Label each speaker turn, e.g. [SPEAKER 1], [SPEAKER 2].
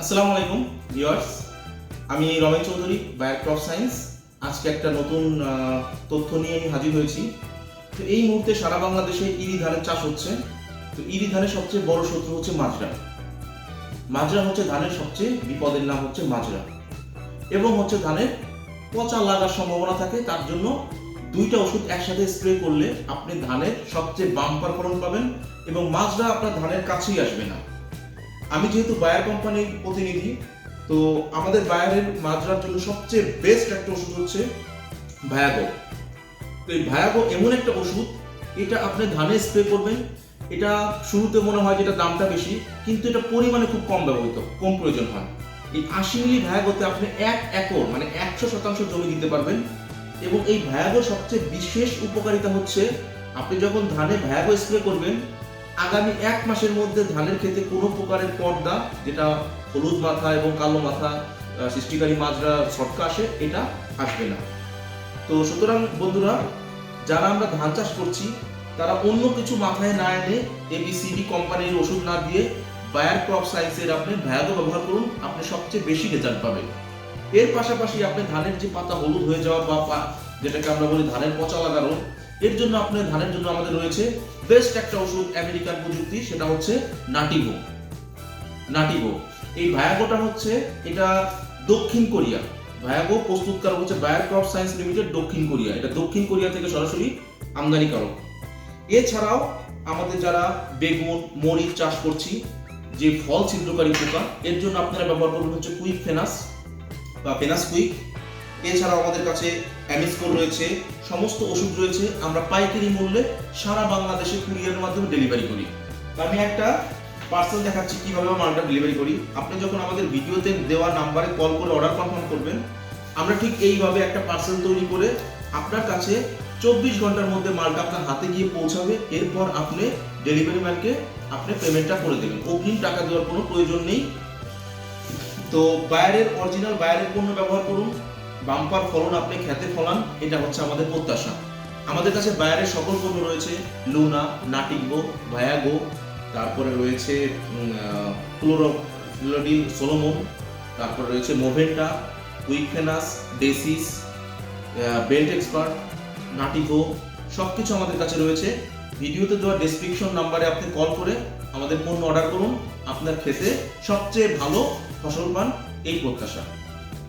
[SPEAKER 1] আসসালামু আলাইকুম ভিউয়ার্স আমি Ramesh Chowdhury bio crop science আজকে একটা নতুন তথ্য নিয়ে আমি হাজির হয়েছি। তো এই মুহূর্তে সারা বাংলাদেশে ইরি ধানের চাষ হচ্ছে। তো ইরি ধানের সবচেয়ে বড় শত্রু হচ্ছে মাজরা। মাজরা হচ্ছে ধানের সবচেয়ে বিপদের নাম হচ্ছে মাজরা। এবং হচ্ছে ধানের পচা লাগার সম্ভাবনা থাকে। তার জন্য দুইটা ওষুধ একসাথে স্প্রে করলে আপনি ধানের সবচেয়ে বাম্পার ফলন পাবেন এবং মাজরা আপনার ধানের কাছেই আসবে না। আমি যেহেতু বায়ার কোম্পানির প্রতিনিধি, তো আমাদের বায়ারের মাজরার জন্য সবচেয়ে বেস্ট একটা ওষুধ হচ্ছে ভায়াগো তো এই ভায়াগো এমন একটা ওষুধ, এটা আপনি ধানে স্প্রে করবেন, এটা শুরুতে মনে হয় যে এটা দামটা বেশি, কিন্তু এটা পরিমাণে খুব কম ব্যবহৃত, কম প্রয়োজন হয়। এই আশি মিলি ভায়াগোতে আপনি এক একর মানে একশো শতাংশ জমি দিতে পারবেন এবং এই ভায়াগোর সবচেয়ে বিশেষ উপকারিতা হচ্ছে, আপনি যখন ধানে ভায়াগো স্প্রে করবেন আগামী এক মাসের মধ্যে ধানের ক্ষেতে কোনো প্রকারের পর্দা, যেটা হলুদ মাথা এবং কালো মাথা সৃষ্টিকারী মাজরা, ছটকা আসে, এটা আসবে না। তো সুতরাং বন্ধুরা, যারা আমরা ধান চাষ করছি, তারা অন্য কিছু মাথায় না এনে এবিসিডি কোম্পানির ওষুধ না দিয়ে বায়ার ক্রপ সায়েন্সের আপনি ভয়াগো ব্যবহার করুন, আপনি সবচেয়ে বেশি রেজাল্ট পাবেন। এর পাশাপাশি আপনি ধানের যে পাতা হলুদ হয়ে যাওয়া বা যেটাকে আমরা বলি ধানের পচা লাগানো, এর জন্য আপনার ধানের জন্য আমাদের রয়েছে বেস্ট একটা ওষুধ আমেরিকান প্রযুক্তি, সেটা হচ্ছে নাটিগো নাটিগো এই ভায়াগোটা হচ্ছে, এটা দক্ষিণ কোরিয়া। ভায়াগো প্রস্তুতকারক হচ্ছে বায়ার ক্রপ সায়েন্স লিমিটেড দক্ষিণ কোরিয়া। এটা দক্ষিণ কোরিয়া থেকে সরাসরি আমদানিকারক এছাড়াও আমাদের যারা বেগুন, মরিচ চাষ করছি, যে ফল ছিদ্রকারী পোকা, এর জন্য আপনারা ব্যবহার করবেন হচ্ছে কুইক ফেনাস বা ফেনাস কুইক এছাড়াও আমাদের কাছে অ্যামিসকোর রয়েছে, সমস্ত ওষুধ রয়েছে, আমরা পাইকারি মূল্যে সারা বাংলাদেশে কুরিয়ারের মাধ্যমে ডেলিভারি করি। আমি একটা পার্সেল দেখাচ্ছি কীভাবে মালটা ডেলিভারি করি। আপনি যখন আমাদের ভিডিওতে দেওয়া নাম্বারে কল করে অর্ডার কনফার্ম করবেন, আমরা ঠিক এইভাবে একটা পার্সেল তৈরি করে আপনার কাছে চব্বিশ ঘণ্টার মধ্যে মালটা আপনার হাতে গিয়ে পৌঁছাবে। এরপর আপনি ডেলিভারি ম্যানকে আপনি পেমেন্টটা করে দেবেন। অগ্রিম টাকা দেওয়ার কোনো প্রয়োজন নেই। তো বায়ারের অরিজিনাল বায়ারের পণ্য ব্যবহার করুন। বাম্পার ফলন আপনি খেতে ফলান, এটা হচ্ছে আমাদের প্রত্যাশা। আমাদের কাছে বায়ারের সকল পণ্য রয়েছে, লুনা নাটিকগো ভায়াগো, তারপরে রয়েছে ক্লোরো ফ্লোডিল সোলোমন, তারপরে রয়েছে মোভেন্টা উইকফেনাস ডেসিস বেল্ট এক্সপার্ট নাটিগো সব কিছু আমাদের কাছে রয়েছে। ভিডিওতে দেওয়া ডেসক্রিপশন নাম্বারে আপনি কল করে আমাদের পণ্য অর্ডার করুন। আপনার খেতে সবচেয়ে ভালো ফসল পান, এই প্রত্যাশা।